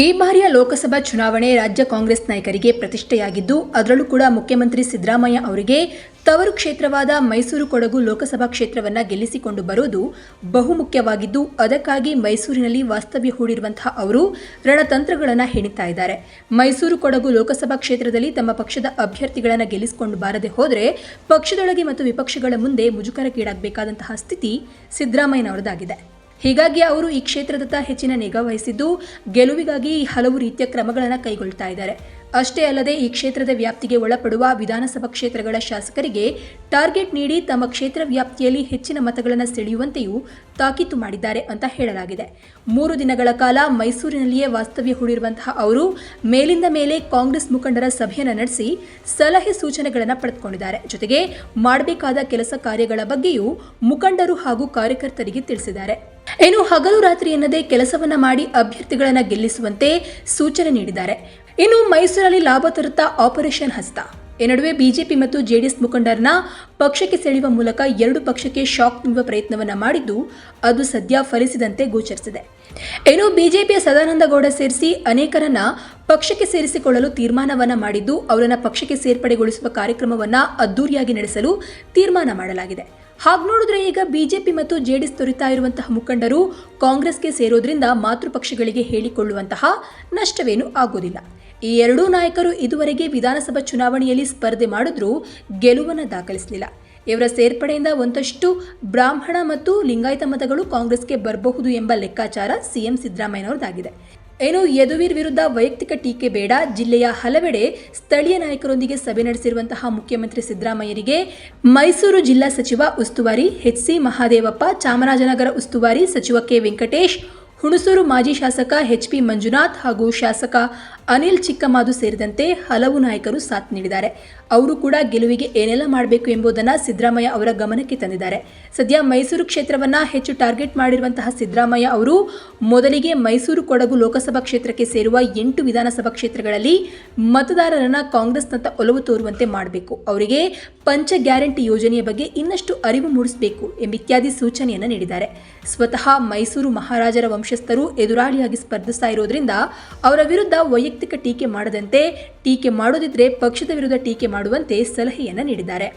ಈ ಬಾರಿಯ ಲೋಕಸಭಾ ಚುನಾವಣೆ ರಾಜ್ಯ ಕಾಂಗ್ರೆಸ್ ನಾಯಕರಿಗೆ ಪ್ರತಿಷ್ಠೆಯಾಗಿದ್ದು, ಅದರಲ್ಲೂ ಕೂಡ ಮುಖ್ಯಮಂತ್ರಿ ಸಿದ್ದರಾಮಯ್ಯ ಅವರಿಗೆ ತವರು ಕ್ಷೇತ್ರವಾದ ಮೈಸೂರು ಕೊಡಗು ಲೋಕಸಭಾ ಕ್ಷೇತ್ರವನ್ನ ಗೆಲ್ಲಿಸಿಕೊಂಡು ಬರುವುದು ಬಹುಮುಖ್ಯವಾಗಿದ್ದು, ಅದಕ್ಕಾಗಿ ಮೈಸೂರಿನಲ್ಲಿ ವಾಸ್ತವ್ಯ ಹೂಡಿರುವಂತಹ ಅವರು ರಣತಂತ್ರಗಳನ್ನು ಹೆಣಿತಾ ಇದ್ದಾರೆ. ಮೈಸೂರು ಕೊಡಗು ಲೋಕಸಭಾ ಕ್ಷೇತ್ರದಲ್ಲಿ ತಮ್ಮ ಪಕ್ಷದ ಅಭ್ಯರ್ಥಿಗಳನ್ನು ಗೆಲ್ಲಿಸಿಕೊಂಡು ಬಾರದೆ ಹೋದರೆ ಪಕ್ಷದೊಳಗೆ ಮತ್ತು ವಿಪಕ್ಷಗಳ ಮುಂದೆ ಮುಜುಗರಕ್ಕೀಡಾಗಬೇಕಾದಂತಹ ಸ್ಥಿತಿ ಸಿದ್ದರಾಮಯ್ಯನವರದಾಗಿದೆ ಹೀಗಾಗಿ ಅವರು ಈ ಕ್ಷೇತ್ರದತ್ತ ಹೆಚ್ಚಿನ ನಿಗಾ ವಹಿಸಿದ್ದು, ಗೆಲುವಿಗಾಗಿ ಹಲವು ರೀತಿಯ ಕ್ರಮಗಳನ್ನು ಕೈಗೊಳ್ತಾ ಇದ್ದಾರೆ. ಅಷ್ಟೇ ಅಲ್ಲದೆ ಈ ಕ್ಷೇತ್ರದ ವ್ಯಾಪ್ತಿಗೆ ಒಳಪಡುವ ವಿಧಾನಸಭಾ ಕ್ಷೇತ್ರಗಳ ಶಾಸಕರಿಗೆ ಟಾರ್ಗೆಟ್ ನೀಡಿ ತಮ್ಮ ಕ್ಷೇತ್ರ ವ್ಯಾಪ್ತಿಯಲ್ಲಿ ಹೆಚ್ಚಿನ ಮತಗಳನ್ನು ಸೆಳೆಯುವಂತೆಯೂ ತಾಕೀತು ಮಾಡಿದ್ದಾರೆ ಅಂತ ಹೇಳಲಾಗಿದೆ. ಮೂರು ದಿನಗಳ ಕಾಲ ಮೈಸೂರಿನಲ್ಲಿಯೇ ವಾಸ್ತವ್ಯ ಹೂಡಿರುವಂತಹ ಅವರು ಮೇಲಿಂದ ಮೇಲೆ ಕಾಂಗ್ರೆಸ್ ಮುಖಂಡರ ಸಭೆಯನ್ನು ನಡೆಸಿ ಸಲಹೆ ಸೂಚನೆಗಳನ್ನು ಪಡೆದುಕೊಂಡಿದ್ದಾರೆ. ಜೊತೆಗೆ ಮಾಡಬೇಕಾದ ಕೆಲಸ ಕಾರ್ಯಗಳ ಬಗ್ಗೆಯೂ ಮುಖಂಡರು ಹಾಗೂ ಕಾರ್ಯಕರ್ತರಿಗೆ ತಿಳಿಸಿದ್ದಾರೆ. ಇನ್ನು ಹಗಲು ರಾತ್ರಿ ಎನ್ನದೇ ಕೆಲಸವನ್ನ ಮಾಡಿ ಅಭ್ಯರ್ಥಿಗಳನ್ನ ಗೆಲ್ಲಿಸುವಂತೆ ಸೂಚನೆ ನೀಡಿದ್ದಾರೆ. ಇನ್ನು ಮೈಸೂರಲ್ಲಿ ಲಾಭ ತರುತ್ತಾ ಆಪರೇಷನ್ ಹಸ್ತ. ಈ ನಡುವೆ ಬಿಜೆಪಿ ಮತ್ತು ಜೆಡಿಎಸ್ ಮುಖಂಡರನ್ನ ಪಕ್ಷಕ್ಕೆ ಸೆಳೆಯುವ ಮೂಲಕ ಎರಡು ಪಕ್ಷಕ್ಕೆ ಶಾಕ್ ನೀಡುವ ಪ್ರಯತ್ನವನ್ನ ಮಾಡಿದ್ದು ಅದು ಸದ್ಯ ಫಲಿಸಿದಂತೆ ಗೋಚರಿಸಿದೆ. ಇನ್ನು ಬಿಜೆಪಿಯ ಸದಾನಂದಗೌಡ ಸೇರಿಸಿ ಅನೇಕರನ್ನ ಪಕ್ಷಕ್ಕೆ ಸೇರಿಸಿಕೊಳ್ಳಲು ತೀರ್ಮಾನವನ್ನ ಮಾಡಿದ್ದು ಅವರನ್ನ ಪಕ್ಷಕ್ಕೆ ಸೇರ್ಪಡೆಗೊಳಿಸುವ ಕಾರ್ಯಕ್ರಮವನ್ನ ಅದ್ದೂರಿಯಾಗಿ ನಡೆಸಲು ತೀರ್ಮಾನ ಮಾಡಲಾಗಿದೆ. ಹಾಗೆ ನೋಡಿದ್ರೆ ಈಗ ಬಿಜೆಪಿ ಮತ್ತು ಜೆಡಿಎಸ್ ತೊರಿತಾ ಇರುವಂತಹ ಮುಖಂಡರು ಕಾಂಗ್ರೆಸ್ಗೆ ಸೇರೋದ್ರಿಂದ ಮಾತೃಪಕ್ಷಗಳಿಗೆ ಹೇಳಿಕೊಳ್ಳುವಂತಹ ನಷ್ಟವೇನೂ ಆಗೋದಿಲ್ಲ. ಈ ಎರಡೂ ನಾಯಕರು ಇದುವರೆಗೆ ವಿಧಾನಸಭಾ ಚುನಾವಣೆಯಲ್ಲಿ ಸ್ಪರ್ಧೆ ಮಾಡಿದ್ರೂ ಗೆಲುವನ್ನು ದಾಖಲಿಸಲಿಲ್ಲ. ಇವರ ಸೇರ್ಪಡೆಯಿಂದ ಒಂದಷ್ಟು ಬ್ರಾಹ್ಮಣ ಮತ್ತು ಲಿಂಗಾಯತ ಮತಗಳು ಕಾಂಗ್ರೆಸ್ಗೆ ಬರಬಹುದು ಎಂಬ ಲೆಕ್ಕಾಚಾರ ಸಿಎಂ ಸಿದ್ದರಾಮಯ್ಯನವರದಾಗಿದೆ ಏನು ಯದುವೀರ್ ವಿರುದ್ಧ ವೈಯಕ್ತಿಕ ಟೀಕೆ ಬೇಡ, ಜಿಲ್ಲೆಯ ಹಲವೆಡೆ ಸ್ಥಳೀಯ ನಾಯಕರೊಂದಿಗೆ ಸಭೆ ನಡೆಸಿರುವಂತಹ ಮುಖ್ಯಮಂತ್ರಿ ಸಿದ್ದರಾಮಯ್ಯರಿಗೆ ಮೈಸೂರು ಜಿಲ್ಲಾ ಸಚಿವ ಉಸ್ತುವಾರಿ ಎಚ್ ಸಿ ಮಹಾದೇವಪ್ಪ, ಚಾಮರಾಜನಗರ ಉಸ್ತುವಾರಿ ಸಚಿವ ಕೆ ವೆಂಕಟೇಶ್ ಹುಣಸೂರು ಮಾಜಿ ಶಾಸಕ ಎಚ್ ಪಿ ಮಂಜುನಾಥ್ ಹಾಗೂ ಶಾಸಕ ಅನಿಲ್ ಚಿಕ್ಕಮಾದು ಸೇರಿದಂತೆ ಹಲವು ನಾಯಕರು ಸಾಥ್ ನೀಡಿದ್ದಾರೆ. ಅವರು ಕೂಡ ಗೆಲುವಿಗೆ ಏನೆಲ್ಲ ಮಾಡಬೇಕು ಎಂಬುದನ್ನು ಸಿದ್ದರಾಮಯ್ಯ ಅವರ ಗಮನಕ್ಕೆ ತಂದಿದ್ದಾರೆ. ಸದ್ಯ ಮೈಸೂರು ಕ್ಷೇತ್ರವನ್ನ ಹೆಚ್ಚು ಟಾರ್ಗೆಟ್ ಮಾಡಿರುವಂತಹ ಸಿದ್ದರಾಮಯ್ಯ ಅವರು ಮೊದಲಿಗೆ ಮೈಸೂರು ಕೊಡಗು ಲೋಕಸಭಾ ಕ್ಷೇತ್ರಕ್ಕೆ ಸೇರುವ ಎಂಟು ವಿಧಾನಸಭಾ ಕ್ಷೇತ್ರಗಳಲ್ಲಿ ಮತದಾರರನ್ನ ಕಾಂಗ್ರೆಸ್ನತ್ತ ಒಲವು ತೋರುವಂತೆ ಮಾಡಬೇಕು. ಅವರಿಗೆ ಪಂಚ ಗ್ಯಾರಂಟಿ ಯೋಜನೆಯ ಬಗ್ಗೆ ಇನ್ನಷ್ಟು ಅರಿವು ಮೂಡಿಸಬೇಕು ಎಂಬಿತ್ಯಾದಿ ಸೂಚನೆಯನ್ನು ನೀಡಿದ್ದಾರೆ. ಸ್ವತಃ ಮೈಸೂರು ಮಹಾರಾಜರ ವಂಶಸ್ಥರು ಎದುರಾಳಿಯಾಗಿ ಸ್ಪರ್ಧಿಸ್ತಾ ಇರೋದ್ರಿಂದ ಅವರ ವಿರುದ್ಧ ವೈಯಕ್ತಿಕ ಟೀಕೆ ಮಾಡದಂತೆ ಟೀಕೆ ಮಾಡೋದಿದ್ರೆ ಪಕ್ಷದ ವಿರುದ್ಧ ಟೀಕೆ ಮಾಡುವಂತೆ ಸಲಹೆಯನ್ನ ನೀಡಿದ್ದಾರೆ.